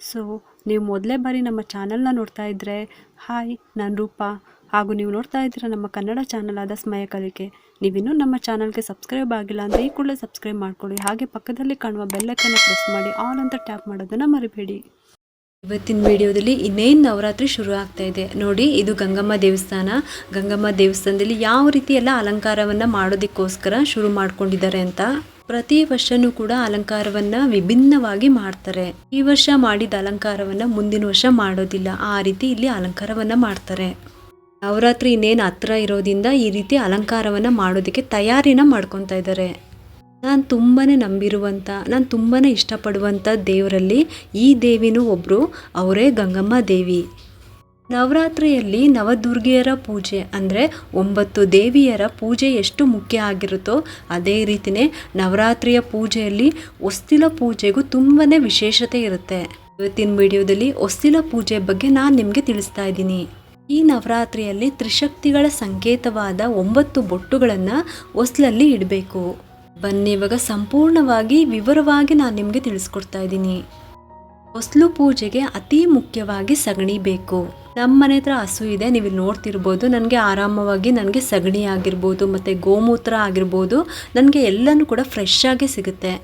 So ನೀವು ಮೊದಲೇ ಬಾರಿ ನಮ್ಮ ಚಾನಲ್ನ ನೋಡ್ತಾ ಇದ್ದರೆ ಹಾಯ್ ನಾನು ರೂಪಾ. ಹಾಗೂ ನೀವು ನೋಡ್ತಾ ಇದ್ದೀರ ನಮ್ಮ ಕನ್ನಡ ಚಾನಲ್ ಆದ ಸ್ಮಯ ಕಲಿಕೆ. ನೀವಿನ್ನೂ ನಮ್ಮ ಚಾನಲ್ಗೆ ಸಬ್ಸ್ಕ್ರೈಬ್ ಆಗಿಲ್ಲ ಅಂದರೆ ಈ ಕೂಡಲೇ ಸಬ್ಸ್ಕ್ರೈಬ್ ಮಾಡ್ಕೊಳ್ಳಿ. ಹಾಗೆ ಪಕ್ಕದಲ್ಲಿ ಕಾಣುವ ಬೆಲ್ಲಕ್ಕನ್ನು ಪ್ರೆಸ್ ಮಾಡಿ ಆಲ್ ಅಂತ ಟ್ಯಾಪ್ ಮಾಡೋದನ್ನು ಮರಿಬೇಡಿ. ಇವತ್ತಿನ ವಿಡಿಯೋದಲ್ಲಿ ಇನ್ನೇನು ನವರಾತ್ರಿ ಶುರು ಆಗ್ತಾ ಇದೆ. ನೋಡಿ, ಇದು ಗಂಗಮ್ಮ ದೇವಸ್ಥಾನ. ಗಂಗಮ್ಮ ದೇವಸ್ಥಾನದಲ್ಲಿ ಯಾವ ರೀತಿ ಎಲ್ಲ ಅಲಂಕಾರವನ್ನು ಮಾಡೋದಕ್ಕೋಸ್ಕರ ಶುರು ಮಾಡ್ಕೊಂಡಿದ್ದಾರೆ ಅಂತ. ಪ್ರತಿ ವರ್ಷನೂ ಕೂಡ ಅಲಂಕಾರವನ್ನ ವಿಭಿನ್ನವಾಗಿ ಮಾಡ್ತಾರೆ. ಈ ವರ್ಷ ಮಾಡಿದ ಅಲಂಕಾರವನ್ನ ಮುಂದಿನ ವರ್ಷ ಮಾಡೋದಿಲ್ಲ. ಆ ರೀತಿ ಇಲ್ಲಿ ಅಲಂಕಾರವನ್ನ ಮಾಡ್ತಾರೆ. ನವರಾತ್ರಿ ಇನ್ನೇನು ಹತ್ರ ಇರೋದ್ರಿಂದ ಈ ರೀತಿ ಅಲಂಕಾರವನ್ನ ಮಾಡೋದಕ್ಕೆ ತಯಾರಿನ ಮಾಡ್ಕೊತಾ ಇದ್ದಾರೆ ನಾನು ತುಂಬಾ ನಂಬಿರುವಂಥ ನಾನು ತುಂಬಾ ಇಷ್ಟಪಡುವಂಥ ದೇವರಲ್ಲಿ ಈ ದೇವಿನೂ ಒಬ್ಬರು ಅವರೇ ಗಂಗಮ್ಮ ದೇವಿ. ನವರಾತ್ರಿಯಲ್ಲಿ ನವದುರ್ಗೆಯರ ಪೂಜೆ ಅಂದರೆ ಒಂಬತ್ತು ದೇವಿಯರ ಪೂಜೆ ಎಷ್ಟು ಮುಖ್ಯ ಆಗಿರುತ್ತೋ ಅದೇ ರೀತಿಯೇ ನವರಾತ್ರಿಯ ಪೂಜೆಯಲ್ಲಿ ಒಸ್ತಿಲ ಪೂಜೆಗೂ ತುಂಬಾ ವಿಶೇಷತೆ ಇರುತ್ತೆ. ಇವತ್ತಿನ ವಿಡಿಯೋದಲ್ಲಿ ಒಸ್ತಿಲ ಪೂಜೆ ಬಗ್ಗೆ ನಾನು ನಿಮಗೆ ತಿಳಿಸ್ತಾ ಇದ್ದೀನಿ. ಈ ನವರಾತ್ರಿಯಲ್ಲಿ ತ್ರಿಶಕ್ತಿಗಳ ಸಂಕೇತವಾದ ಒಂಬತ್ತು ಬೊಟ್ಟುಗಳನ್ನು ಒಸ್ಲಲ್ಲಿ ಇಡಬೇಕು. ಬನ್ನಿ, ಇವಾಗ ಸಂಪೂರ್ಣವಾಗಿ ವಿವರವಾಗಿ ನಾನು ನಿಮಗೆ ತಿಳಿಸ್ಕೊಡ್ತಾ ಇದ್ದೀನಿ. ಹೊಸ್ಲು ಪೂಜೆಗೆ ಅತಿ ಮುಖ್ಯವಾಗಿ ಸಗಣಿ ಬೇಕು. ನಮ್ಮ ಮನೆ ಹತ್ರ ಹಸು ಇದೆ ನೀವು ನೋಡ್ತಿರ್ಬೋದು. ನನಗೆ ಆರಾಮವಾಗಿ ನನಗೆ ಸಗಣಿ ಆಗಿರ್ಬೋದು, ಮತ್ತು ಗೋಮೂತ್ರ ಆಗಿರ್ಬೋದು. ನನಗೆ ಎಲ್ಲನೂ ಕೂಡ ಫ್ರೆಶ್ ಆಗಿ ಸಿಗುತ್ತೆ.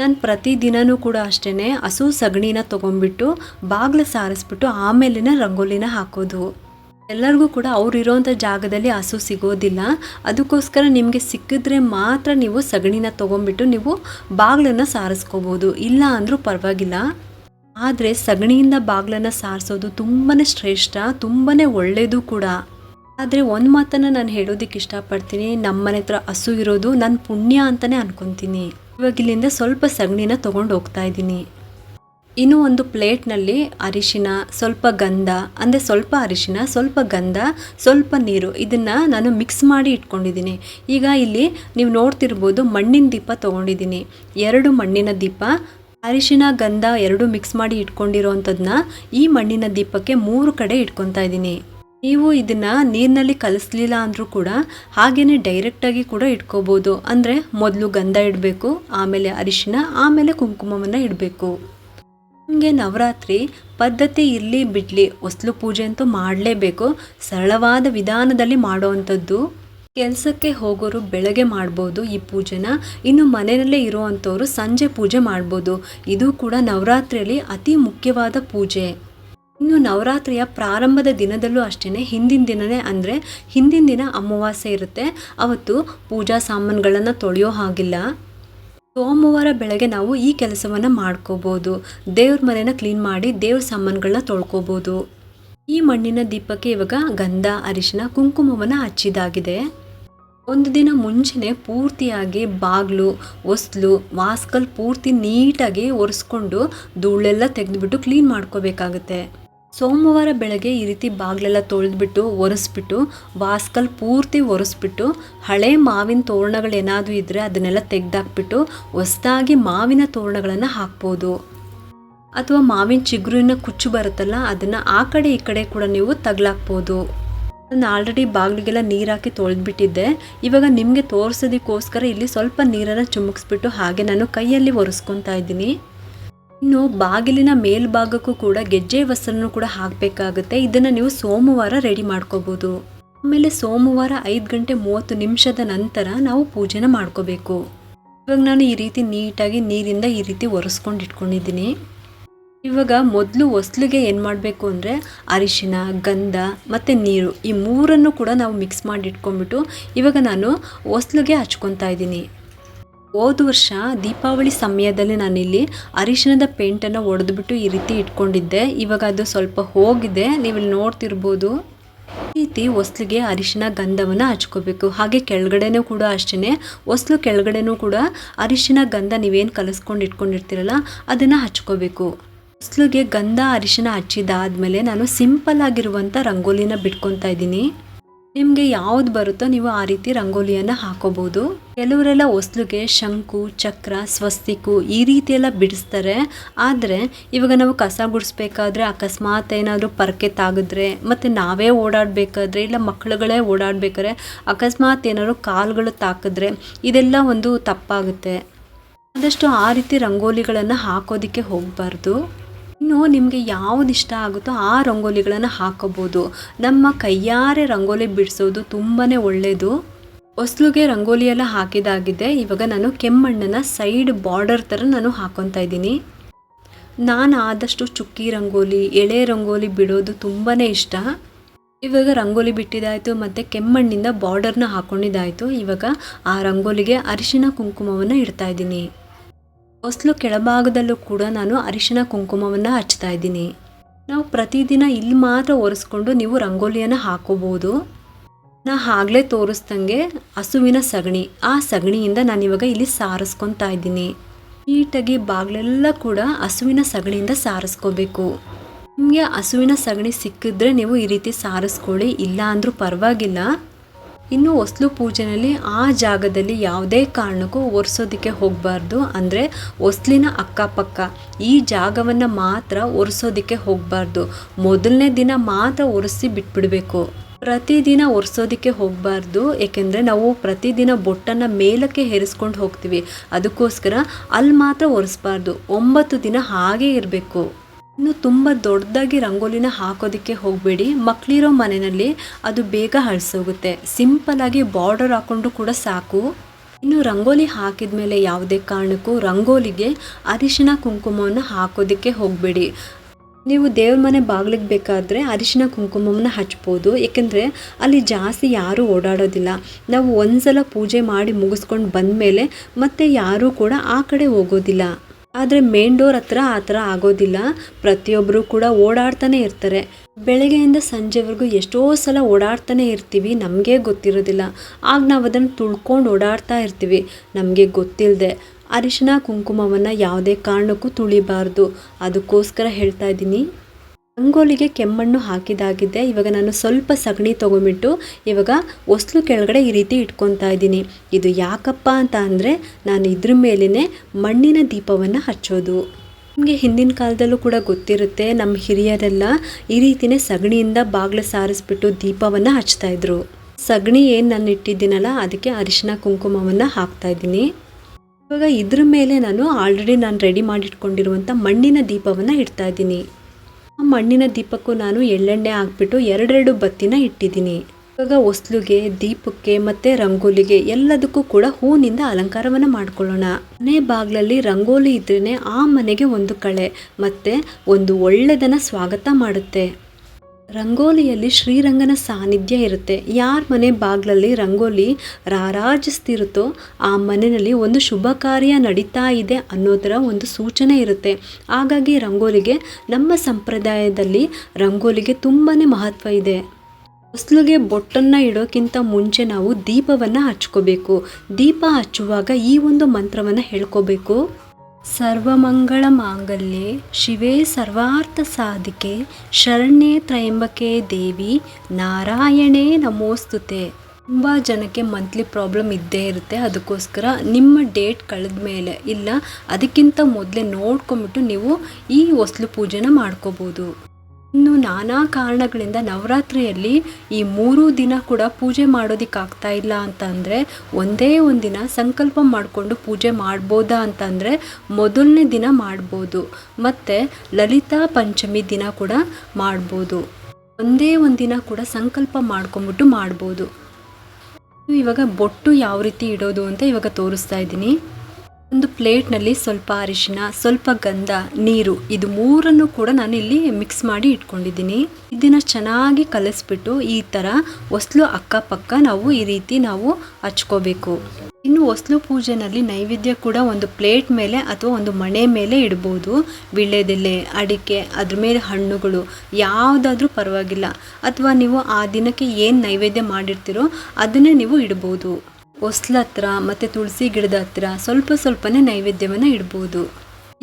ನಾನು ಪ್ರತಿದಿನವೂ ಕೂಡ ಅಷ್ಟೇ ಹಸು ಸಗಣಿನ ತೊಗೊಂಡ್ಬಿಟ್ಟು ಬಾಗಿಲು ಸಾರಿಸ್ಬಿಟ್ಟು ಆಮೇಲಿನ ರಂಗೋಲಿನ ಹಾಕೋದು. ಎಲ್ಲರಿಗೂ ಕೂಡ ಅವ್ರು ಇರೋವಂಥ ಜಾಗದಲ್ಲಿ ಹಸು ಸಿಗೋದಿಲ್ಲ. ಅದಕ್ಕೋಸ್ಕರ ನಿಮಗೆ ಸಿಕ್ಕಿದ್ರೆ ಮಾತ್ರ ನೀವು ಸಗಣಿನ ತೊಗೊಂಡ್ಬಿಟ್ಟು ನೀವು ಬಾಗಿಲನ್ನು ಸಾರಿಸ್ಕೋಬೋದು. ಇಲ್ಲ ಅಂದರೂ ಪರವಾಗಿಲ್ಲ. ಆದರೆ ಸಗಣಿಯಿಂದ ಬಾಗ್ಲನ್ನ ಸಾರಿಸೋದು ತುಂಬಾ ಶ್ರೇಷ್ಠ ತುಂಬಾ ಒಳ್ಳೆಯದು ಕೂಡ. ಆದರೆ ಒಂದು ಮಾತನ್ನು ನಾನು ಹೇಳೋದಕ್ಕೆ ಇಷ್ಟಪಡ್ತೀನಿ ನಮ್ಮ ಮನೆ ಹತ್ರ ಹಸು ಇರೋದು ನನ್ನ ಪುಣ್ಯ ಅಂತಲೇ ಅನ್ಕೊತೀನಿ. ಇವಾಗ ಇಲ್ಲಿಂದ ಸ್ವಲ್ಪ ಸಗಣಿನ ತೊಗೊಂಡು ಹೋಗ್ತಾ ಇದ್ದೀನಿ. ಇನ್ನು ಒಂದು ಪ್ಲೇಟ್ನಲ್ಲಿ ಅರಿಶಿನ, ಸ್ವಲ್ಪ ಗಂಧ, ಅಂದರೆ ಸ್ವಲ್ಪ ಅರಿಶಿನ, ಸ್ವಲ್ಪ ಗಂಧ, ಸ್ವಲ್ಪ ನೀರು ಇದನ್ನು ನಾನು ಮಿಕ್ಸ್ ಮಾಡಿ ಇಟ್ಕೊಂಡಿದ್ದೀನಿ. ಈಗ ಇಲ್ಲಿ ನೀವು ನೋಡ್ತಿರ್ಬೋದು ಮಣ್ಣಿನ ದೀಪ ತೊಗೊಂಡಿದ್ದೀನಿ. ಎರಡು ಮಣ್ಣಿನ ದೀಪ ಅರಿಶಿನ, ಗಂಧ ಎರಡು ಮಿಕ್ಸ್ ಮಾಡಿ ಇಟ್ಕೊಂಡಿರೋವಂಥದ್ದನ್ನ ಈ ಮಣ್ಣಿನ ದೀಪಕ್ಕೆ ಮೂರು ಕಡೆ ಇಟ್ಕೊತಾ ಇದ್ದೀನಿ. ನೀವು ಇದನ್ನ ನೀರಿನಲ್ಲಿ ಕಲಿಸ್ಲಿಲ್ಲ ಅಂದರೂ ಕೂಡ ಹಾಗೆಯೇ ಡೈರೆಕ್ಟಾಗಿ ಕೂಡ ಇಟ್ಕೋಬೋದು. ಅಂದರೆ ಮೊದಲು ಗಂಧ ಇಡಬೇಕು, ಆಮೇಲೆ ಅರಿಶಿನ, ಆಮೇಲೆ ಕುಂಕುಮವನ್ನು ಇಡಬೇಕು. ನಿಮಗೆ ನವರಾತ್ರಿ ಪದ್ಧತಿ ಇರಲಿ ಬಿಡಲಿ, ಹೊಸ್ಲು ಪೂಜೆ ಅಂತೂ ಮಾಡಲೇಬೇಕು. ಸರಳವಾದ ವಿಧಾನದಲ್ಲಿ ಮಾಡುವಂಥದ್ದು ಕೆಲಸಕ್ಕೆ ಹೋಗೋರು ಬೆಳಗ್ಗೆ ಮಾಡ್ಬೋದು ಈ ಪೂಜೆನ. ಇನ್ನು ಮನೆಯಲ್ಲೇ ಇರುವಂಥವ್ರು ಸಂಜೆ ಪೂಜೆ ಮಾಡ್ಬೋದು. ಇದು ಕೂಡ ನವರಾತ್ರಿಯಲ್ಲಿ ಅತಿ ಮುಖ್ಯವಾದ ಪೂಜೆ. ಇನ್ನು ನವರಾತ್ರಿಯ ಪ್ರಾರಂಭದ ದಿನದಲ್ಲೂ ಅಷ್ಟೇ ಹಿಂದಿನ ದಿನವೇ ಅಂದರೆ ಹಿಂದಿನ ದಿನ ಅಮಾವಾಸ್ಯೆ ಇರುತ್ತೆ. ಅವತ್ತು ಪೂಜಾ ಸಾಮಾನುಗಳನ್ನು ತೊಳೆಯೋ ಹಾಗಿಲ್ಲ. ಸೋಮವಾರ ಬೆಳಗ್ಗೆ ನಾವು ಈ ಕೆಲಸವನ್ನು ಮಾಡ್ಕೋಬೋದು. ದೇವ್ರ ಮನೆನ ಕ್ಲೀನ್ ಮಾಡಿ ದೇವ್ರ ಸಾಮಾನುಗಳನ್ನ ತೊಳ್ಕೋಬೋದು. ಈ ಮಣ್ಣಿನ ದೀಪಕ್ಕೆ ಇವಾಗ ಗಂಧ ಅರಿಶಿನ ಕುಂಕುಮವನ್ನು ಹಚ್ಚಿದಾಗಿದೆ. ಒಂದು ದಿನ ಮುಂಚೆನೆ ಪೂರ್ತಿಯಾಗಿ ಬಾಗಿಲು, ಒಸ್ಲು, ವಾಸ್ಕಲ್ ಪೂರ್ತಿ ನೀಟಾಗಿ ಒರೆಸ್ಕೊಂಡು ಧೂಳೆಲ್ಲ ತೆಗೆದುಬಿಟ್ಟು ಕ್ಲೀನ್ ಮಾಡ್ಕೋಬೇಕಾಗುತ್ತೆ. ಸೋಮವಾರ ಬೆಳಗ್ಗೆ ಈ ರೀತಿ ಬಾಗಿಲೆಲ್ಲ ತೊಳೆದ್ಬಿಟ್ಟು, ಒರೆಸ್ಬಿಟ್ಟು, ವಾಸ್ಕಲ್ ಪೂರ್ತಿ ಒರೆಸ್ಬಿಟ್ಟು, ಹಳೆ ಮಾವಿನ ತೋರಣಗಳು ಏನಾದರೂ ಇದ್ದರೆ ಅದನ್ನೆಲ್ಲ ತೆಗೆದಾಕ್ಬಿಟ್ಟು ಹೊಸ್ದಾಗಿ ಮಾವಿನ ತೋರಣಗಳನ್ನು ಹಾಕ್ಬೋದು. ಅಥವಾ ಮಾವಿನ ಚಿಗುರಿನ ಕುಚ್ಚು ಬರುತ್ತಲ್ಲ, ಅದನ್ನು ಆ ಕಡೆ ಈ ಕಡೆ ಕೂಡ ನೀವು ತಗ್ಲಾಕ್ಬೋದು. ನಾನು ಆಲ್ರೆಡಿ ಬಾಗಿಲಿಗೆಲ್ಲ ನೀರು ಹಾಕಿ ತೊಳೆದ್ಬಿಟ್ಟಿದ್ದೆ. ಇವಾಗ ನಿಮಗೆ ತೋರಿಸೋದಕ್ಕೋಸ್ಕರ ಇಲ್ಲಿ ಸ್ವಲ್ಪ ನೀರನ್ನು ಚುಮುಕ್ಸ್ಬಿಟ್ಟು ಹಾಗೆ ನಾನು ಕೈಯಲ್ಲಿ ಒರೆಸ್ಕೊತಾ ಇದ್ದೀನಿ. ಇನ್ನು ಬಾಗಿಲಿನ ಮೇಲ್ಭಾಗಕ್ಕೂ ಕೂಡ ಗೆಜ್ಜೆ ವಸ್ತ್ರನೂ ಕೂಡ ಹಾಕಬೇಕಾಗುತ್ತೆ. ಇದನ್ನು ನೀವು ಸೋಮವಾರ ರೆಡಿ ಮಾಡ್ಕೋಬೋದು. ಆಮೇಲೆ ಸೋಮವಾರ ಐದು ಗಂಟೆ ಮೂವತ್ತು ನಿಮಿಷದ ನಂತರ ನಾವು ಪೂಜೆನ ಮಾಡ್ಕೋಬೇಕು. ಇವಾಗ ನಾನು ಈ ರೀತಿ ನೀಟಾಗಿ ನೀರಿಂದ ಈ ರೀತಿ ಒರೆಸ್ಕೊಂಡು ಇಟ್ಕೊಂಡಿದ್ದೀನಿ. ಇವಾಗ ಮೊದಲು ಒಸ್ಲಿಗೆ ಏನು ಮಾಡಬೇಕು ಅಂದರೆ ಅರಿಶಿನ, ಗಂಧ ಮತ್ತು ನೀರು ಈ ಮೂರನ್ನು ಕೂಡ ನಾವು ಮಿಕ್ಸ್ ಮಾಡಿ ಇಟ್ಕೊಂಡ್ಬಿಟ್ಟು ಇವಾಗ ನಾನು ಒಸ್ಲಿಗೆ ಹಚ್ಕೊತಾ ಇದ್ದೀನಿ. ಹೋದ ವರ್ಷ ದೀಪಾವಳಿ ಸಮಯದಲ್ಲಿ ನಾನಿಲ್ಲಿ ಅರಿಶಿಣದ ಪೇಂಟನ್ನು ಒಡೆದ್ಬಿಟ್ಟು ಈ ರೀತಿ ಇಟ್ಕೊಂಡಿದ್ದೆ. ಇವಾಗ ಅದು ಸ್ವಲ್ಪ ಹೋಗಿದೆ. ನೀವು ಇಲ್ಲಿ ನೋಡ್ತಿರ್ಬೋದು. ಈ ರೀತಿ ಒಸ್ಲಿಗೆ ಅರಿಶಿನ ಗಂಧವನ್ನು ಹಚ್ಕೋಬೇಕು. ಹಾಗೆ ಕೆಳಗಡೆನೂ ಕೂಡ ಅಷ್ಟೇ ಒಸ್ಲು ಕೆಳಗಡೆನೂ ಕೂಡ ಅರಿಶಿನ ಗಂಧ ನೀವೇನು ಕಲಿಸ್ಕೊಂಡು ಇಟ್ಕೊಂಡಿರ್ತೀರಲ್ಲ ಅದನ್ನು ಹಚ್ಕೋಬೇಕು. ಹೊಸ್ಲಿಗೆ ಗಂಧ ಅರಿಶಿನ ಹಚ್ಚಿದಾದ್ಮೇಲೆ ನಾನು ಸಿಂಪಲ್ ಆಗಿರುವಂಥ ರಂಗೋಲಿನ ಬಿಟ್ಕೊತಾ ಇದ್ದೀನಿ. ನಿಮಗೆ ಯಾವ್ದು ಬರುತ್ತೋ ನೀವು ಆ ರೀತಿ ರಂಗೋಲಿಯನ್ನು ಹಾಕೋಬಹುದು ಕೆಲವರೆಲ್ಲ ಹೊಸ್ಲಿಗೆ ಶಂಕು, ಚಕ್ರ, ಸ್ವಸ್ತಿಕು ಈ ರೀತಿ ಎಲ್ಲ ಬಿಡಿಸ್ತಾರೆ. ಆದರೆ ಇವಾಗ ನಾವು ಕಸ ಗುಡಿಸ್ಬೇಕಾದ್ರೆ ಅಕಸ್ಮಾತ್ ಏನಾದರೂ ಪರಕೆ ತಾಗಿದ್ರೆ ಮತ್ತು ನಾವೇ ಓಡಾಡಬೇಕಾದ್ರೆ ಇಲ್ಲ ಮಕ್ಕಳುಗಳೇ ಓಡಾಡಬೇಕಾದ್ರೆ ಅಕಸ್ಮಾತ್ ಏನಾದರೂ ಕಾಲುಗಳು ತಾಕಿದ್ರೆ ಇದೆಲ್ಲ ಒಂದು ತಪ್ಪಾಗುತ್ತೆ. ಆದಷ್ಟು ಆ ರೀತಿ ರಂಗೋಲಿಗಳನ್ನು ಹಾಕೋದಕ್ಕೆ ಹೋಗಬಾರ್ದು. ಇನ್ನು ನಿಮಗೆ ಯಾವ್ದು ಇಷ್ಟ ಆಗುತ್ತೋ ಆ ರಂಗೋಲಿಗಳನ್ನು ಹಾಕೋಬೋದು. ನಮ್ಮ ಕೈಯಾರೆ ರಂಗೋಲಿ ಬಿಡಿಸೋದು ತುಂಬಾ ಒಳ್ಳೆಯದು ಹೊಸ್ಲಿಗೆ ರಂಗೋಲಿ ಎಲ್ಲ ಹಾಕಿದಾಗಿದೆ ಇವಾಗ ನಾನು ಕೆಮ್ಮಣ್ಣನ ಸೈಡ್ ಬಾರ್ಡರ್ ಥರ ನಾನು ಹಾಕೊತಾ ಇದ್ದೀನಿ. ನಾನು ಆದಷ್ಟು ಚುಕ್ಕಿ ರಂಗೋಲಿ, ಎಳೆ ರಂಗೋಲಿ ಬಿಡೋದು ತುಂಬಾ ಇಷ್ಟ. ಇವಾಗ ರಂಗೋಲಿ ಬಿಟ್ಟಿದ್ದಾಯಿತು ಮತ್ತು ಕೆಮ್ಮಣ್ಣಿಂದ ಬಾರ್ಡರ್ನ ಹಾಕೊಂಡಿದ್ದಾಯಿತು ಇವಾಗ ಆ ರಂಗೋಲಿಗೆ ಅರಿಶಿನ ಕುಂಕುಮವನ್ನು ಇಡ್ತಾ ಇದ್ದೀನಿ. ಹೊಸ್ಲು ಕೆಳಭಾಗದಲ್ಲೂ ಕೂಡ ನಾನು ಅರಿಶಿನ ಕುಂಕುಮವನ್ನು ಹಚ್ತಾ ಇದ್ದೀನಿ. ನಾವು ಪ್ರತಿದಿನ ಇಲ್ಲಿ ಮಾತ್ರ ಒರೆಸ್ಕೊಂಡು ನೀವು ರಂಗೋಲಿಯನ್ನು ಹಾಕೋಬೋದು. ನಾ ಆಗಲೇ ತೋರಿಸ್ದಂಗೆ ಹಸುವಿನ ಸಗಣಿ. ಆ ಸಗಣಿಯಿಂದ ನಾನು ಇವಾಗ ಇಲ್ಲಿ ಸಾರಿಸ್ಕೊತಾ ಇದ್ದೀನಿ. ನೀಟಾಗಿ ಬಾಗಿಲೆಲ್ಲ ಕೂಡ ಹಸುವಿನ ಸಗಣಿಯಿಂದ ಸಾರಿಸ್ಕೋಬೇಕು. ನಿಮಗೆ ಹಸುವಿನ ಸಗಣಿ ಸಿಕ್ಕಿದ್ರೆ ನೀವು ಈ ರೀತಿ ಸಾರಿಸ್ಕೊಳ್ಳಿ. ಇಲ್ಲ ಅಂದರೂ ಪರವಾಗಿಲ್ಲ. ಇನ್ನು ಹೊಸ್ಲು ಪೂಜೆನಲ್ಲಿ ಆ ಜಾಗದಲ್ಲಿ ಯಾವುದೇ ಕಾರಣಕ್ಕೂ ಒರೆಸೋದಕ್ಕೆ ಹೋಗಬಾರ್ದು. ಅಂದರೆ ಹೊಸ್ಲಿನ ಅಕ್ಕಪಕ್ಕ ಈ ಜಾಗವನ್ನು ಮಾತ್ರ ಒರೆಸೋದಕ್ಕೆ ಹೋಗಬಾರ್ದು. ಮೊದಲನೇ ದಿನ ಮಾತ್ರ ಒರೆಸಿ ಬಿಟ್ಬಿಡಬೇಕು. ಪ್ರತಿದಿನ ಒರೆಸೋದಕ್ಕೆ ಹೋಗಬಾರ್ದು. ಏಕೆಂದರೆ ನಾವು ಪ್ರತಿದಿನ ಬೊಟ್ಟನ್ನು ಮೇಲಕ್ಕೆ ಹೇರಿಸ್ಕೊಂಡು ಹೋಗ್ತೀವಿ. ಅದಕ್ಕೋಸ್ಕರ ಅಲ್ಲಿ ಮಾತ್ರ ಒರೆಸ್ಬಾರ್ದು. ಒಂಬತ್ತು ದಿನ ಹಾಗೇ ಇರಬೇಕು. ಇನ್ನು ತುಂಬ ದೊಡ್ಡದಾಗಿ ರಂಗೋಲಿನ ಹಾಕೋದಕ್ಕೆ ಹೋಗಬೇಡಿ. ಮಕ್ಕಳಿರೋ ಮನೆಯಲ್ಲಿ ಅದು ಬೇಗ ಹಳಸೋಗುತ್ತೆ ಸಿಂಪಲಾಗಿ ಬಾರ್ಡರ್ ಹಾಕ್ಕೊಂಡು ಕೂಡ ಸಾಕು. ಇನ್ನು ರಂಗೋಲಿ ಹಾಕಿದ ಮೇಲೆ ಯಾವುದೇ ಕಾರಣಕ್ಕೂ ರಂಗೋಲಿಗೆ ಅರಿಶಿನ ಕುಂಕುಮವನ್ನು ಹಾಕೋದಕ್ಕೆ ಹೋಗಬೇಡಿ. ನೀವು ದೇವ್ರ ಮನೆ ಬಾಗಿಲಿಗೆ ಬೇಕಾದರೆ ಅರಿಶಿನ ಕುಂಕುಮವನ್ನು ಹಚ್ಬೋದು. ಏಕೆಂದರೆ ಅಲ್ಲಿ ಜಾಸ್ತಿ ಯಾರೂ ಓಡಾಡೋದಿಲ್ಲ. ನಾವು ಒಂದ್ಸಲ ಪೂಜೆ ಮಾಡಿ ಮುಗಿಸ್ಕೊಂಡು ಬಂದಮೇಲೆ ಮತ್ತೆ ಯಾರೂ ಕೂಡ ಆ ಕಡೆ ಹೋಗೋದಿಲ್ಲ. ಆದರೆ ಮೇನ್ ಡೋರ್ ಹತ್ರ ಆ ಥರ ಆಗೋದಿಲ್ಲ. ಪ್ರತಿಯೊಬ್ಬರು ಕೂಡ ಓಡಾಡ್ತಾನೆ ಇರ್ತಾರೆ. ಬೆಳಗ್ಗೆಯಿಂದ ಸಂಜೆವರೆಗೂ ಎಷ್ಟೋ ಸಲ ಓಡಾಡ್ತಾನೆ ಇರ್ತೀವಿ. ನಮಗೆ ಗೊತ್ತಿರೋದಿಲ್ಲ. ಆಗ ನಾವು ಅದನ್ನು ತುಳ್ಕೊಂಡು ಓಡಾಡ್ತಾ ಇರ್ತೀವಿ. ನಮಗೆ ಗೊತ್ತಿಲ್ಲದೆ ಅರಿಶಿನ ಕುಂಕುಮವನ್ನು ಯಾವುದೇ ಕಾರಣಕ್ಕೂ ತುಳಿಬಾರ್ದು. ಅದಕ್ಕೋಸ್ಕರ ಹೇಳ್ತಾ ಇದ್ದೀನಿ. ರಂಗೋಲಿಗೆ ಕೆಮ್ಮಣ್ಣು ಹಾಕಿದಾಗಿದೆ ಇವಾಗ ನಾನು ಸ್ವಲ್ಪ ಸಗಣಿ ತೊಗೊಂಬಿಟ್ಟು ಇವಾಗ ಹೊಸ್ಲು ಕೆಳಗಡೆ ಈ ರೀತಿ ಇಟ್ಕೊತಾ ಇದ್ದೀನಿ. ಇದು ಯಾಕಪ್ಪ ಅಂತ ಅಂದರೆ ನಾನು ಇದ್ರ ಮೇಲೇ ಮಣ್ಣಿನ ದೀಪವನ್ನು ಹಚ್ಚೋದು. ನಿಮಗೆ ಹಿಂದಿನ ಕಾಲದಲ್ಲೂ ಕೂಡ ಗೊತ್ತಿರುತ್ತೆ, ನಮ್ಮ ಹಿರಿಯರೆಲ್ಲ ಈ ರೀತಿಯೇ ಸಗಣಿಯಿಂದ ಬಾಗಿಲು ಸಾರಿಸ್ಬಿಟ್ಟು ದೀಪವನ್ನು ಹಚ್ತಾಯಿದ್ರು ಸಗಣಿ ಏನು ನಾನು ಇಟ್ಟಿದ್ದೀನಲ್ಲ, ಅದಕ್ಕೆ ಅರಿಶಿನ ಕುಂಕುಮವನ್ನು ಹಾಕ್ತಾ ಇದ್ದೀನಿ. ಇವಾಗ ಇದ್ರ ಮೇಲೆ ನಾನು ಆಲ್ರೆಡಿ ನಾನು ರೆಡಿ ಮಾಡಿಟ್ಕೊಂಡಿರುವಂಥ ಮಣ್ಣಿನ ದೀಪವನ್ನು ಇಡ್ತಾ ಇದ್ದೀನಿ. ಆ ಮಣ್ಣಿನ ದೀಪಕ್ಕೂ ನಾನು ಎಳ್ಳೆಣ್ಣೆ ಹಾಕ್ಬಿಟ್ಟು ಎರಡೆರಡು ಬತ್ತಿನ ಇಟ್ಟಿದ್ದೀನಿ. ಇವಾಗ ಹೊಸ್ಲುಗೆ ದೀಪಕ್ಕೆ ಮತ್ತೆ ರಂಗೋಲಿಗೆ ಎಲ್ಲದಕ್ಕೂ ಕೂಡ ಹೂನಿಂದ ಅಲಂಕಾರವನ್ನು ಮಾಡ್ಕೊಳ್ಳೋಣ. ಮನೆ ಬಾಗ್ಲಲ್ಲಿ ರಂಗೋಲಿ ಇದ್ರೇ ಆ ಮನೆಗೆ ಒಂದು ಕಳೆ, ಮತ್ತೆ ಒಂದು ಒಳ್ಳೆದನ್ನ ಸ್ವಾಗತ ಮಾಡುತ್ತೆ. ರಂಗೋಲಿಯಲ್ಲಿ ಶ್ರೀರಂಗನ ಸಾನ್ನಿಧ್ಯ ಇರುತ್ತೆ. ಯಾರ ಮನೆ ಬಾಗ್ಲಲ್ಲಿ ರಂಗೋಲಿ ರಾರಾಜಿಸ್ತಿರುತ್ತೋ ಆ ಮನೆಯಲ್ಲಿ ಒಂದು ಶುಭ ಕಾರ್ಯ ನಡೀತಾ ಇದೆ ಅನ್ನೋದರ ಒಂದು ಸೂಚನೆ ಇರುತ್ತೆ. ಹಾಗಾಗಿ ರಂಗೋಲಿಗೆ ನಮ್ಮ ಸಂಪ್ರದಾಯದಲ್ಲಿ ರಂಗೋಲಿಗೆ ತುಂಬಾ ಮಹತ್ವ ಇದೆ. ಹೊಸ್ಲಿಗೆ ಬೊಟ್ಟನ್ನು ಇಡೋಕ್ಕಿಂತ ಮುಂಚೆ ನಾವು ದೀಪವನ್ನು ಹಚ್ಕೋಬೇಕು. ದೀಪ ಹಚ್ಚುವಾಗ ಈ ಒಂದು ಮಂತ್ರವನ್ನು ಹೇಳ್ಕೋಬೇಕು. ಸರ್ವಮಂಗಳ ಮಾಂಗಲ್ಯೆ ಶಿವೇ ಸರ್ವಾರ್ಥ ಸಾಧಿಕೆ ಶರಣ್ಯೇ ತ್ರಯಂಬಕೆ ದೇವಿ ನಾರಾಯಣೇ ನಮೋಸ್ತುತೆ. ತುಂಬ ಜನಕ್ಕೆ ಮಂತ್ಲಿ ಪ್ರಾಬ್ಲಮ್ ಇದ್ದೇ ಇರುತ್ತೆ. ಅದಕ್ಕೋಸ್ಕರ ನಿಮ್ಮ ಡೇಟ್ ಕಳೆದ ಮೇಲೆ, ಇಲ್ಲ ಅದಕ್ಕಿಂತ ಮೊದಲೇ ನೋಡ್ಕೊಂಬಿಟ್ಟು ನೀವು ಈ ಹೊಸ್ಲು ಪೂಜೆನ ಮಾಡ್ಕೋಬೋದು. ಇನ್ನು ನಾನಾ ಕಾರಣಗಳಿಂದ ನವರಾತ್ರಿಯಲ್ಲಿ ಈ ಮೂರು ದಿನ ಕೂಡ ಪೂಜೆ ಮಾಡೋದಕ್ಕಾಗ್ತಾ ಇಲ್ಲ ಅಂತಂದರೆ ಒಂದೇ ಒಂದಿನ ಸಂಕಲ್ಪ ಮಾಡಿಕೊಂಡು ಪೂಜೆ ಮಾಡ್ಬೋದಾ ಅಂತಂದರೆ ಮೊದಲನೇ ದಿನ ಮಾಡ್ಬೋದು. ಮತ್ತು ಲಲಿತಾ ಪಂಚಮಿ ದಿನ ಕೂಡ ಮಾಡ್ಬೋದು. ಒಂದೇ ಒಂದಿನ ಕೂಡ ಸಂಕಲ್ಪ ಮಾಡ್ಕೊಂಬಿಟ್ಟು ಮಾಡ್ಬೋದು. ಇವಾಗ ಬೊಟ್ಟು ಯಾವ ರೀತಿ ಇಡೋದು ಅಂತ ಇವಾಗ ತೋರಿಸ್ತಾ ಇದ್ದೀನಿ. ಒಂದು ಪ್ಲೇಟ್ನಲ್ಲಿ ಸ್ವಲ್ಪ ಅರಿಶಿನ, ಸ್ವಲ್ಪ ಗಂಧ, ನೀರು ಇದು ಮೂರನ್ನು ಕೂಡ ನಾನು ಇಲ್ಲಿ ಮಿಕ್ಸ್ ಮಾಡಿ ಇಟ್ಕೊಂಡಿದ್ದೀನಿ. ಇದನ್ನು ಚೆನ್ನಾಗಿ ಕಲಿಸ್ಬಿಟ್ಟು ಈ ಥರ ಹೊಸ್ಲು ಅಕ್ಕಪಕ್ಕ ನಾವು ಈ ರೀತಿ ನಾವು ಹಚ್ಕೋಬೇಕು. ಇನ್ನು ಹೊಸ್ಲು ಪೂಜೆನಲ್ಲಿ ನೈವೇದ್ಯ ಕೂಡ ಒಂದು ಪ್ಲೇಟ್ ಮೇಲೆ ಅಥವಾ ಒಂದು ಮಣೆ ಮೇಲೆ ಇಡ್ಬೋದು. ವಿಳ್ಳೆದೆಲೆ, ಅಡಿಕೆ, ಅದ್ರ ಮೇಲೆ ಹಣ್ಣುಗಳು ಯಾವುದಾದ್ರೂ ಪರವಾಗಿಲ್ಲ. ಅಥವಾ ನೀವು ಆ ದಿನಕ್ಕೆ ಏನು ನೈವೇದ್ಯ ಮಾಡಿರ್ತೀರೋ ಅದನ್ನೇ ನೀವು ಇಡ್ಬೋದು. ಹೊಸ್ಲ ಹತ್ರ ಮತ್ತು ತುಳಸಿ ಗಿಡದ ಹತ್ರ ಸ್ವಲ್ಪ ಸ್ವಲ್ಪನೇ ನೈವೇದ್ಯವನ್ನು ಇಡ್ಬೋದು.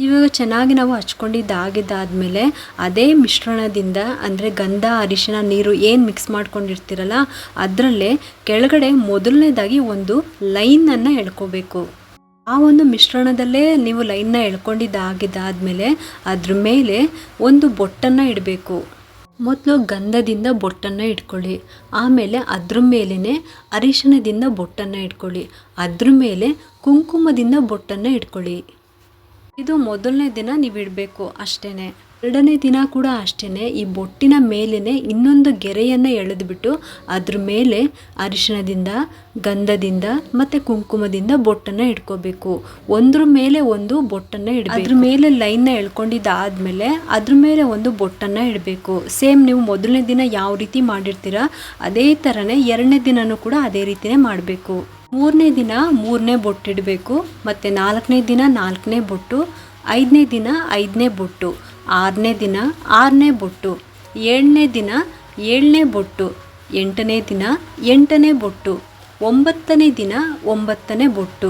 ಇವಾಗ ಚೆನ್ನಾಗಿ ನಾವು ಹಚ್ಕೊಂಡಿದ್ದಾಗಿದ್ದಾದಮೇಲೆ ಅದೇ ಮಿಶ್ರಣದಿಂದ, ಅಂದರೆ ಗಂಧ ಅರಿಶಿನ ನೀರು ಏನು ಮಿಕ್ಸ್ ಮಾಡ್ಕೊಂಡಿರ್ತೀರಲ್ಲ, ಅದರಲ್ಲೇ ಕೆಳಗಡೆ ಮೊದಲನೇದಾಗಿ ಒಂದು ಲೈನನ್ನು ಎಳ್ಕೋಬೇಕು. ಆ ಒಂದು ಮಿಶ್ರಣದಲ್ಲೇ ನೀವು ಲೈನ್ನ ಎಳ್ಕೊಂಡಿದ್ದಾಗಿದ್ದಾದಮೇಲೆ ಅದ್ರ ಮೇಲೆ ಒಂದು ಬೊಟ್ಟನ್ನು ಇಡಬೇಕು. ಮೊದಲು ಗಂಧದಿಂದ ಬೊಟ್ಟನ್ನು ಇಟ್ಕೊಳ್ಳಿ. ಆಮೇಲೆ ಅದ್ರ ಮೇಲೇ ಅರಿಶಿಣದಿಂದ ಬೊಟ್ಟನ್ನು ಇಟ್ಕೊಳ್ಳಿ. ಅದ್ರ ಮೇಲೆ ಕುಂಕುಮದಿಂದ ಬೊಟ್ಟನ್ನು ಇಟ್ಕೊಳ್ಳಿ. ಇದು ಮೊದಲನೇ ದಿನ ನೀವು ಇಡಬೇಕು ಅಷ್ಟೇ ಎರಡನೇ ದಿನ ಕೂಡ ಅಷ್ಟೇ ಈ ಬೊಟ್ಟಿನ ಮೇಲೇ ಇನ್ನೊಂದು ಗೆರೆಯನ್ನು ಎಳೆದುಬಿಟ್ಟು ಅದ್ರ ಮೇಲೆ ಅರಿಶಿಣದಿಂದ, ಗಂಧದಿಂದ ಮತ್ತು ಕುಂಕುಮದಿಂದ ಬೊಟ್ಟನ್ನು ಇಟ್ಕೋಬೇಕು. ಒಂದ್ರ ಮೇಲೆ ಒಂದು ಬೊಟ್ಟನ್ನು ಇಡಬೇಕು. ಅದ್ರ ಮೇಲೆ ಲೈನ್ನ ಎಳ್ಕೊಂಡಿದ್ದಾದ್ಮೇಲೆ ಅದ್ರ ಮೇಲೆ ಒಂದು ಬೊಟ್ಟನ್ನು ಇಡಬೇಕು. ಸೇಮ್ ನೀವು ಮೊದಲನೇ ದಿನ ಯಾವ ರೀತಿ ಮಾಡಿರ್ತೀರ, ಅದೇ ಥರನೇ ಎರಡನೇ ದಿನನೂ ಕೂಡ ಅದೇ ರೀತಿನೇ ಮಾಡಬೇಕು. ಮೂರನೇ ದಿನ ಮೂರನೇ ಬೊಟ್ಟಿಡಬೇಕು ಮತ್ತು ನಾಲ್ಕನೇ ದಿನ ನಾಲ್ಕನೇ ಬೊಟ್ಟು, ಐದನೇ ದಿನ ಐದನೇ ಬೊಟ್ಟು. ಆರನೇ ದಿನ, ಆರನೇ ಬೊಟ್ಟು. ಏಳನೇ ದಿನ, ಏಳನೇ ಬೊಟ್ಟು. ಎಂಟನೇ ದಿನ, ಎಂಟನೇ ಬೊಟ್ಟು. ಒಂಬತ್ತನೇ ದಿನ, ಒಂಬತ್ತನೇ ಬೊಟ್ಟು.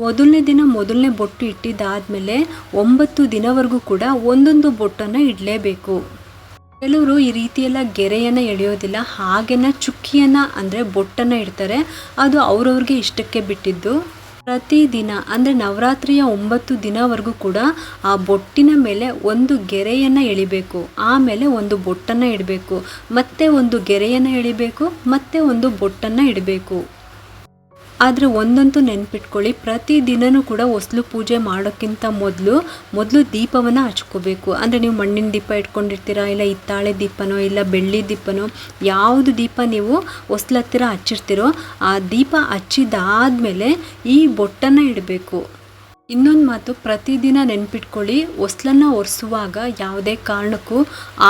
ಮೊದಲನೇ ದಿನ, ಮೊದಲನೇ ಬೊಟ್ಟು ಇಟ್ಟಿದ್ದಾದಮೇಲೆ ಒಂಬತ್ತು ದಿನವರೆಗೂ ಕೂಡ ಒಂದೊಂದು ಬೊಟ್ಟನ್ನು ಇಡಲೇಬೇಕು. ಕೆಲವರು ಈ ರೀತಿಯೆಲ್ಲ ಗೆರೆಯನ್ನು ಎಳೆಯೋದಿಲ್ಲ, ಹಾಗೇನ ಚುಕ್ಕಿಯನ್ನು ಅಂದರೆ ಬೊಟ್ಟನ್ನು ಇಡ್ತಾರೆ. ಅದು ಅವ್ರವ್ರಿಗೆ ಇಷ್ಟಕ್ಕೆ ಬಿಟ್ಟಿದ್ದು. ಪ್ರತಿದಿನ, ಅಂದರೆ ನವರಾತ್ರಿಯ ಒಂಬತ್ತು ದಿನವರೆಗೂ ಕೂಡ ಆ ಬೊಟ್ಟಿನ ಮೇಲೆ ಒಂದು ಗೆರೆಯನ್ನು ಎಳಿಬೇಕು. ಆಮೇಲೆ ಒಂದು ಬೊಟ್ಟನ್ನು ಇಡಬೇಕು. ಮತ್ತೆ ಒಂದು ಗೆರೆಯನ್ನು ಎಳಿಬೇಕು, ಮತ್ತೆ ಒಂದು ಬೊಟ್ಟನ್ನು ಇಡಬೇಕು. ಆದರೆ ಒಂದಂತೂ ನೆನ್ಪಿಟ್ಕೊಳ್ಳಿ, ಪ್ರತಿ ದಿನನೂ ಕೂಡ ಹೊಸ್ಲು ಪೂಜೆ ಮಾಡೋಕ್ಕಿಂತ ಮೊದಲು ಮೊದಲು ದೀಪವನ್ನು ಹಚ್ಕೋಬೇಕು. ಅಂದರೆ ನೀವು ಮಣ್ಣಿನ ದೀಪ ಇಟ್ಕೊಂಡಿರ್ತೀರಾ, ಇಲ್ಲ ಹಿತ್ತಾಳೆ ದೀಪನೋ, ಇಲ್ಲ ಬೆಳ್ಳಿ ದೀಪನೋ, ಯಾವುದು ದೀಪ ನೀವು ಹೊಸ್ಲ ಹತ್ತಿರ ಹಚ್ಚಿರ್ತೀರೋ, ಆ ದೀಪ ಹಚ್ಚಿದಾದ್ಮೇಲೆ ಈ ಬೊಟ್ಟನ್ನು ಇಡಬೇಕು. ಇನ್ನೊಂದು ಮಾತು ಪ್ರತಿದಿನ ನೆನ್ಪಿಟ್ಕೊಳ್ಳಿ, ಹೊಸ್ಲನ್ನು ಒರೆಸುವಾಗ ಯಾವುದೇ ಕಾರಣಕ್ಕೂ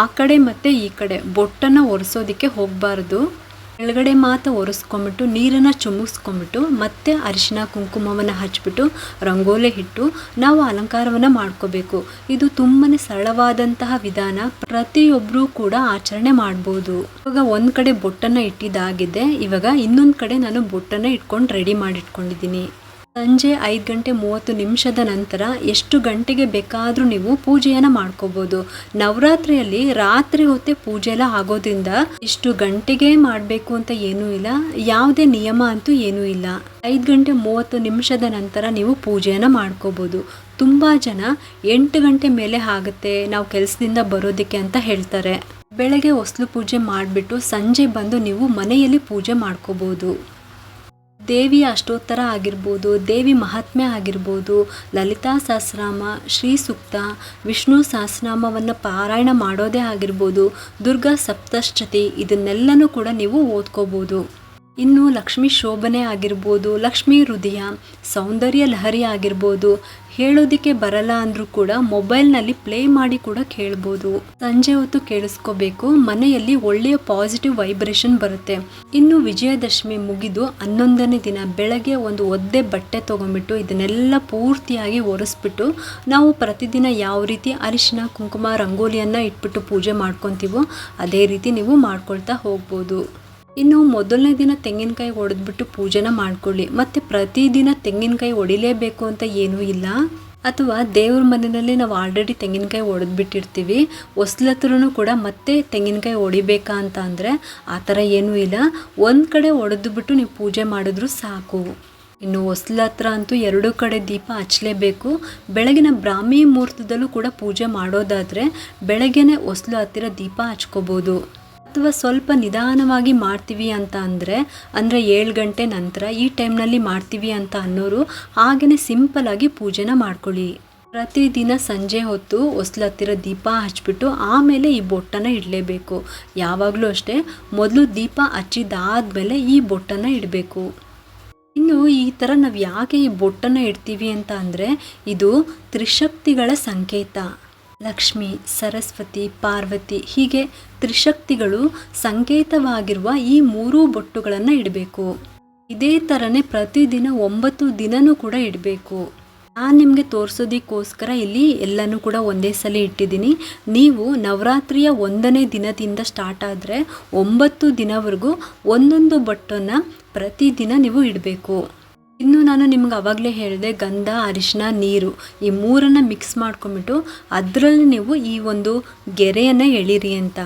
ಆ ಕಡೆ ಮತ್ತು ಈ ಕಡೆ, ಬೊಟ್ಟನ್ನು ಒರೆಸೋದಕ್ಕೆ ಹೋಗಬಾರ್ದು. ಕೆಳಗಡೆ ಮಾತ್ರ ಒರೆಸ್ಕೊಂಬಿಟ್ಟು, ನೀರನ್ನು ಚುಮುಕ್ಸ್ಕೊಂಬಿಟ್ಟು, ಮತ್ತೆ ಅರಿಶಿನ ಕುಂಕುಮವನ್ನು ಹಚ್ಚಿಬಿಟ್ಟು ರಂಗೋಲೆ ಇಟ್ಟು ನಾವು ಅಲಂಕಾರವನ್ನು ಮಾಡ್ಕೋಬೇಕು. ಇದು ತುಂಬಾ ಸರಳವಾದಂತಹ ವಿಧಾನ. ಪ್ರತಿಯೊಬ್ಬರೂ ಕೂಡ ಆಚರಣೆ ಮಾಡ್ಬೋದು. ಇವಾಗ ಒಂದು ಕಡೆ ಬೊಟ್ಟನ್ನು ಇಟ್ಟಿದ್ದಾಗಿದೆ. ಇವಾಗ ಇನ್ನೊಂದು ಕಡೆ ನಾನು ಬೊಟ್ಟನ್ನು ಇಟ್ಕೊಂಡು ರೆಡಿ ಮಾಡಿಟ್ಕೊಂಡಿದ್ದೀನಿ. ಸಂಜೆ ಐದು ಗಂಟೆ ಮೂವತ್ತು ನಿಮಿಷದ ನಂತರ ಎಷ್ಟು ಗಂಟೆಗೆ ಬೇಕಾದರೂ ನೀವು ಪೂಜೆಯನ್ನು ಮಾಡ್ಕೋಬೋದು. ನವರಾತ್ರಿಯಲ್ಲಿ ರಾತ್ರಿ ಹೊತ್ತೆ ಪೂಜೆ ಎಲ್ಲ ಆಗೋದ್ರಿಂದ ಇಷ್ಟು ಗಂಟೆಗೆ ಮಾಡಬೇಕು ಅಂತ ಏನೂ ಇಲ್ಲ. ಯಾವುದೇ ನಿಯಮ ಅಂತೂ ಏನೂ ಇಲ್ಲ. ಐದು ಗಂಟೆ ಮೂವತ್ತು ನಿಮಿಷದ ನಂತರ ನೀವು ಪೂಜೆಯನ್ನು ಮಾಡ್ಕೋಬೋದು. ತುಂಬ ಜನ ಎಂಟು ಗಂಟೆ ಮೇಲೆ ಆಗುತ್ತೆ. ನಾವು ಕೆಲಸದಿಂದ ಬರೋದಕ್ಕೆ ಅಂತ ಹೇಳ್ತಾರೆ. ಬೆಳಗ್ಗೆ ಹೊಸಲು ಪೂಜೆ ಮಾಡಿಬಿಟ್ಟು ಸಂಜೆ ಬಂದು ನೀವು ಮನೆಯಲ್ಲಿ ಪೂಜೆ ಮಾಡ್ಕೋಬೋದು. ದೇವಿಯ ಅಷ್ಟೋತ್ತರ ಆಗಿರ್ಬೋದು, ದೇವಿ ಮಹಾತ್ಮೆ ಆಗಿರ್ಬೋದು, ಲಲಿತಾ ಸಹಸ್ರಾಮ, ಶ್ರೀ ಸೂಕ್ತ, ವಿಷ್ಣು ಸಹಸ್ರನಾಮವನ್ನು ಪಾರಾಯಣ ಮಾಡೋದೇ ಆಗಿರ್ಬೋದು, ದುರ್ಗಾ ಸಪ್ತಶ್ಚತಿ ಇದನ್ನೆಲ್ಲನೂ ಕೂಡ ನೀವು ಓದ್ಕೋಬೋದು. ಇನ್ನು ಲಕ್ಷ್ಮಿ ಶೋಭನೆ ಆಗಿರ್ಬೋದು, ಲಕ್ಷ್ಮಿ ಹೃದಯ, ಸೌಂದರ್ಯ ಲಹರಿ ಆಗಿರ್ಬೋದು ಹೇಳೋದಕ್ಕೆ ಬರಲ್ಲ ಅಂದರೂ ಕೂಡ ಮೊಬೈಲ್ನಲ್ಲಿ ಪ್ಲೇ ಮಾಡಿ ಕೂಡ ಕೇಳ್ಬೋದು. ಸಂಜೆ ಹೊತ್ತು ಕೇಳಿಸ್ಕೋಬೇಕು, ಮನೆಯಲ್ಲಿ ಒಳ್ಳೆಯ ಪಾಸಿಟಿವ್ ವೈಬ್ರೇಷನ್ ಬರುತ್ತೆ. ಇನ್ನು ವಿಜಯದಶಮಿ ಮುಗಿದು ಹನ್ನೊಂದನೇ ದಿನ ಬೆಳಗ್ಗೆ ಒಂದು ಒದ್ದೆ ಬಟ್ಟೆ ತೊಗೊಂಡ್ಬಿಟ್ಟು ಇದನ್ನೆಲ್ಲ ಪೂರ್ತಿಯಾಗಿ ಒರೆಸ್ಬಿಟ್ಟು ನಾವು ಪ್ರತಿದಿನ ಯಾವ ರೀತಿ ಅರಿಶಿನ, ಕುಂಕುಮ, ರಂಗೋಲಿಯನ್ನು ಇಟ್ಬಿಟ್ಟು ಪೂಜೆ ಮಾಡ್ಕೊತೀವೋ ಅದೇ ರೀತಿ ನೀವು ಮಾಡ್ಕೊಳ್ತಾ ಹೋಗ್ಬೋದು. ಇನ್ನು ಮೊದಲನೇ ದಿನ ತೆಂಗಿನಕಾಯಿ ಒಡೆದ್ಬಿಟ್ಟು ಪೂಜೆನ ಮಾಡ್ಕೊಳ್ಳಿ. ಮತ್ತು ಪ್ರತಿದಿನ ತೆಂಗಿನಕಾಯಿ ಹೊಡಿಲೇಬೇಕು ಅಂತ ಏನೂ ಇಲ್ಲ. ಅಥವಾ ದೇವ್ರ ಮನೆಯಲ್ಲಿ ನಾವು ಆಲ್ರೆಡಿ ತೆಂಗಿನಕಾಯಿ ಒಡೆದ್ಬಿಟ್ಟಿರ್ತೀವಿ. ಹೊಸ್ಲತ್ರನೂ ಕೂಡ ಮತ್ತೆ ತೆಂಗಿನಕಾಯಿ ಹೊಡಿಬೇಕಾ ಅಂತ ಅಂದರೆ ಆ ಥರ ಏನೂ ಇಲ್ಲ. ಒಂದು ಕಡೆ ಒಡೆದ್ಬಿಟ್ಟು ನೀವು ಪೂಜೆ ಮಾಡಿದ್ರು ಸಾಕು. ಇನ್ನು ಹೊಸ್ಲ ಹತ್ರ ಅಂತೂ ಎರಡೂ ಕಡೆ ದೀಪ ಹಚ್ಚಲೇಬೇಕು. ಬೆಳಗಿನ ಬ್ರಾಹ್ಮಿ ಮುಹೂರ್ತದಲ್ಲೂ ಕೂಡ ಪೂಜೆ ಮಾಡೋದಾದರೆ ಬೆಳಗ್ಗೆನೇ ಹೊಸ್ಲು ಹತ್ತಿರ ದೀಪ ಹಚ್ಕೋಬೋದು. ಅಥವಾ ಸ್ವಲ್ಪ ನಿಧಾನವಾಗಿ ಮಾಡ್ತೀವಿ ಅಂತ ಅಂದರೆ ಅಂದರೆ ಏಳು ಗಂಟೆ ನಂತರ ಈ ಟೈಮ್ನಲ್ಲಿ ಮಾಡ್ತೀವಿ ಅಂತ ಅನ್ನೋರು ಹಾಗೆಯೇ ಸಿಂಪಲಾಗಿ ಪೂಜೆನ ಮಾಡ್ಕೊಳ್ಳಿ. ಪ್ರತಿದಿನ ಸಂಜೆ ಹೊತ್ತು ಹೊಸ್ಲತ್ತಿರ ದೀಪ ಹಚ್ಬಿಟ್ಟು ಆಮೇಲೆ ಈ ಬೊಟ್ಟನ್ನು ಇಡಲೇಬೇಕು. ಯಾವಾಗಲೂ ಅಷ್ಟೇ ಮೊದಲು ದೀಪ ಹಚ್ಚಿದಾದ್ಮೇಲೆ ಈ ಬೊಟ್ಟನ್ನು ಇಡಬೇಕು. ಇನ್ನು ಈ ಥರ ನಾವು ಯಾಕೆ ಈ ಬೊಟ್ಟನ್ನು ಇಡ್ತೀವಿ ಅಂತ ಅಂದರೆ, ಇದು ತ್ರಿಶಕ್ತಿಗಳ ಸಂಕೇತ. ಲಕ್ಷ್ಮಿ, ಸರಸ್ವತಿ, ಪಾರ್ವತಿ ಹೀಗೆ ತ್ರಿಶಕ್ತಿಗಳು ಸಂಕೇತವಾಗಿರುವ ಈ ಮೂರೂ ಬೊಟ್ಟುಗಳನ್ನು ಇಡಬೇಕು. ಇದೇ ಥರನೇ ಪ್ರತಿದಿನ ಒಂಬತ್ತು ದಿನನೂ ಕೂಡ ಇಡಬೇಕು. ನಾನು ನಿಮಗೆ ತೋರಿಸೋದಕ್ಕೋಸ್ಕರ ಇಲ್ಲಿ ಎಲ್ಲನೂ ಕೂಡ ಒಂದೇ ಸಲ ಇಟ್ಟಿದ್ದೀನಿ. ನೀವು ನವರಾತ್ರಿಯ ಒಂದನೇ ದಿನದಿಂದ ಸ್ಟಾರ್ಟ್ ಆದರೆ ಒಂಬತ್ತು ದಿನವರೆಗೂ ಒಂದೊಂದು ಬಟ್ಟನ್ನು ಪ್ರತಿದಿನ ನೀವು ಇಡಬೇಕು. ಇನ್ನು ನಾನು ನಿಮ್ಗೆ ಅವಾಗಲೇ ಹೇಳಿದೆ, ಗಂಧ ಅರಿಶಿನ ನೀರು ಈ ಮೂರನ್ನು ಮಿಕ್ಸ್ ಮಾಡ್ಕೊಂಬಿಟ್ಟು ಅದರಲ್ಲಿ ನೀವು ಈ ಒಂದು ಗೆರೆಯನ್ನು ಎಳೀರಿ ಅಂತ.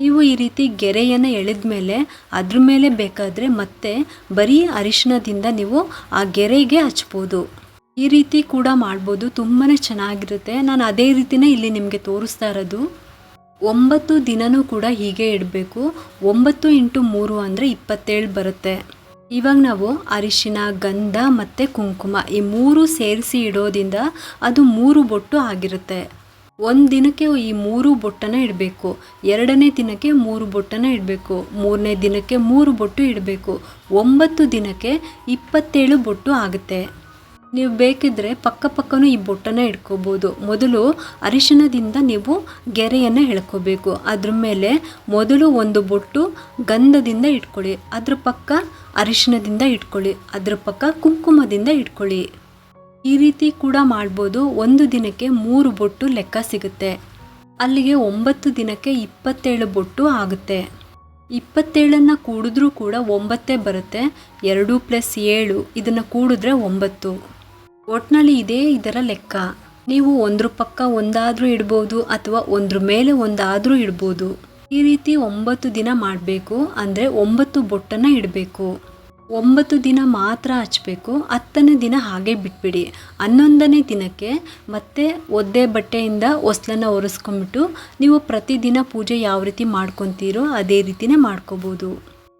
ನೀವು ಈ ರೀತಿ ಗೆರೆಯನ್ನು ಎಳೆದ ಮೇಲೆ ಅದ್ರ ಮೇಲೆ ಬೇಕಾದರೆ ಮತ್ತೆ ಬರೀ ಅರಿಶಿನದಿಂದ ನೀವು ಆ ಗೆರೆಗೆ ಹಚ್ಬೋದು. ಈ ರೀತಿ ಕೂಡ ಮಾಡ್ಬೋದು ತುಂಬಾ ಚೆನ್ನಾಗಿರುತ್ತೆ. ನಾನು ಅದೇ ರೀತಿನೇ ಇಲ್ಲಿ ನಿಮಗೆ ತೋರಿಸ್ತಾ ಇರೋದು. ಒಂಬತ್ತು ದಿನನೂ ಕೂಡ ಹೀಗೆ ಇಡಬೇಕು. ಒಂಬತ್ತು ಇಂಟು ಮೂರು ಅಂದರೆ ಇಪ್ಪತ್ತೇಳು ಬರುತ್ತೆ. ಇವಾಗ ನಾವು ಅರಿಶಿನ ಗಂಧ ಮತ್ತು ಕುಂಕುಮ ಈ ಮೂರು ಸೇರಿಸಿ ಇಡೋದಿಂದ ಅದು ಮೂರು ಬೊಟ್ಟು ಆಗಿರುತ್ತೆ. ಒಂದು ದಿನಕ್ಕೆ ಈ ಮೂರು ಬೊಟ್ಟನ್ನು ಇಡಬೇಕು. ಎರಡನೇ ದಿನಕ್ಕೆ ಮೂರು ಬೊಟ್ಟನ ಇಡಬೇಕು. ಮೂರನೇ ದಿನಕ್ಕೆ ಮೂರು ಬೊಟ್ಟು ಇಡಬೇಕು. ಒಂಬತ್ತು ದಿನಕ್ಕೆ ಇಪ್ಪತ್ತೇಳು ಬೊಟ್ಟು ಆಗುತ್ತೆ. ನೀವು ಬೇಕಿದ್ರೆ ಪಕ್ಕ ಪಕ್ಕನೂ ಈ ಬೊಟ್ಟನ ಇಟ್ಕೋಬೋದು. ಮೊದಲು ಅರಿಶಿಣದಿಂದ ನೀವು ಗೆರೆಯನ್ನು ಎಳ್ಕೋಬೇಕು. ಅದ್ರ ಮೇಲೆ ಮೊದಲು ಒಂದು ಬೊಟ್ಟು ಗಂಧದಿಂದ ಇಟ್ಕೊಳ್ಳಿ. ಅದ್ರ ಪಕ್ಕ ಅರಿಶಿಣದಿಂದ ಇಟ್ಕೊಳ್ಳಿ. ಅದ್ರ ಪಕ್ಕ ಕುಂಕುಮದಿಂದ ಇಟ್ಕೊಳ್ಳಿ. ಈ ರೀತಿ ಕೂಡ ಮಾಡ್ಬೋದು. ಒಂದು ದಿನಕ್ಕೆ ಮೂರು ಬೊಟ್ಟು ಲೆಕ್ಕ ಸಿಗುತ್ತೆ. ಅಲ್ಲಿಗೆ ಒಂಬತ್ತು ದಿನಕ್ಕೆ ಇಪ್ಪತ್ತೇಳು ಬೊಟ್ಟು ಆಗುತ್ತೆ. ಇಪ್ಪತ್ತೇಳನ್ನು ಕೂಡಿದ್ರೂ ಕೂಡ ಒಂಬತ್ತೇ ಬರುತ್ತೆ. ಎರಡು ಪ್ಲಸ್ ಏಳು, ಇದನ್ನು ಕೂಡಿದ್ರೆ ಒಂಬತ್ತು. ಒಟ್ನಲ್ಲಿ ಇದೇ ಇದರ ಲೆಕ್ಕ. ನೀವು ಒಂದ್ರ ಪಕ್ಕ ಒಂದಾದರೂ ಇಡ್ಬೋದು ಅಥವಾ ಒಂದ್ರ ಮೇಲೆ ಒಂದಾದರೂ ಇಡ್ಬೋದು. ಈ ರೀತಿ ಒಂಬತ್ತು ದಿನ ಮಾಡಬೇಕು ಅಂದರೆ ಒಂಬತ್ತು ಬೊಟ್ಟನ್ನು ಇಡಬೇಕು. ಒಂಬತ್ತು ದಿನ ಮಾತ್ರ ಹಚ್ಚಬೇಕು ಹತ್ತನೇ ದಿನ ಹಾಗೆ ಬಿಟ್ಬಿಡಿ. ಹನ್ನೊಂದನೇ ದಿನಕ್ಕೆ ಮತ್ತೆ ಒದ್ದೆ ಬಟ್ಟೆಯಿಂದ ಹೊಸ್ಲನ್ನು ಒರೆಸ್ಕೊಂಬಿಟ್ಟು ನೀವು ಪ್ರತಿದಿನ ಪೂಜೆ ಯಾವ ರೀತಿ ಮಾಡ್ಕೊತೀರೋ ಅದೇ ರೀತಿನೇ ಮಾಡ್ಕೋಬೋದು.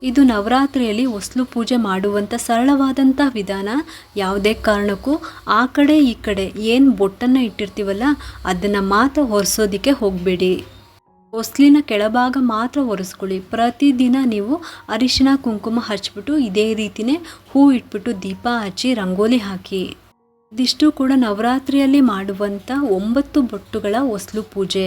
ಇದು ನವರಾತ್ರಿಯಲ್ಲಿ ಹೊಸ್ಲು ಪೂಜೆ ಮಾಡುವಂಥ ಸರಳವಾದಂಥ ವಿಧಾನ. ಯಾವುದೇ ಕಾರಣಕ್ಕೂ ಆ ಕಡೆ ಈ ಕಡೆ ಏನು ಬೊಟ್ಟನ್ನು ಇಟ್ಟಿರ್ತೀವಲ್ಲ ಅದನ್ನು ಮಾತ್ರ ಒರೆಸೋದಕ್ಕೆ ಹೋಗಬೇಡಿ. ಹೊಸ್ಲಿನ ಕೆಳಭಾಗ ಮಾತ್ರ ಒರೆಸ್ಕೊಳ್ಳಿ. ಪ್ರತಿದಿನ ನೀವು ಅರಿಶಿನ ಕುಂಕುಮ ಹಚ್ಚಿಬಿಟ್ಟು ಇದೇ ರೀತಿಯೇ ಹೂ ಇಟ್ಬಿಟ್ಟು ದೀಪ ಹಚ್ಚಿ ರಂಗೋಲಿ ಹಾಕಿ. ಇದಿಷ್ಟು ಕೂಡ ನವರಾತ್ರಿಯಲ್ಲಿ ಮಾಡುವಂಥ ಒಂಬತ್ತು ಬೊಟ್ಟುಗಳ ಹೊಸ್ಲು ಪೂಜೆ.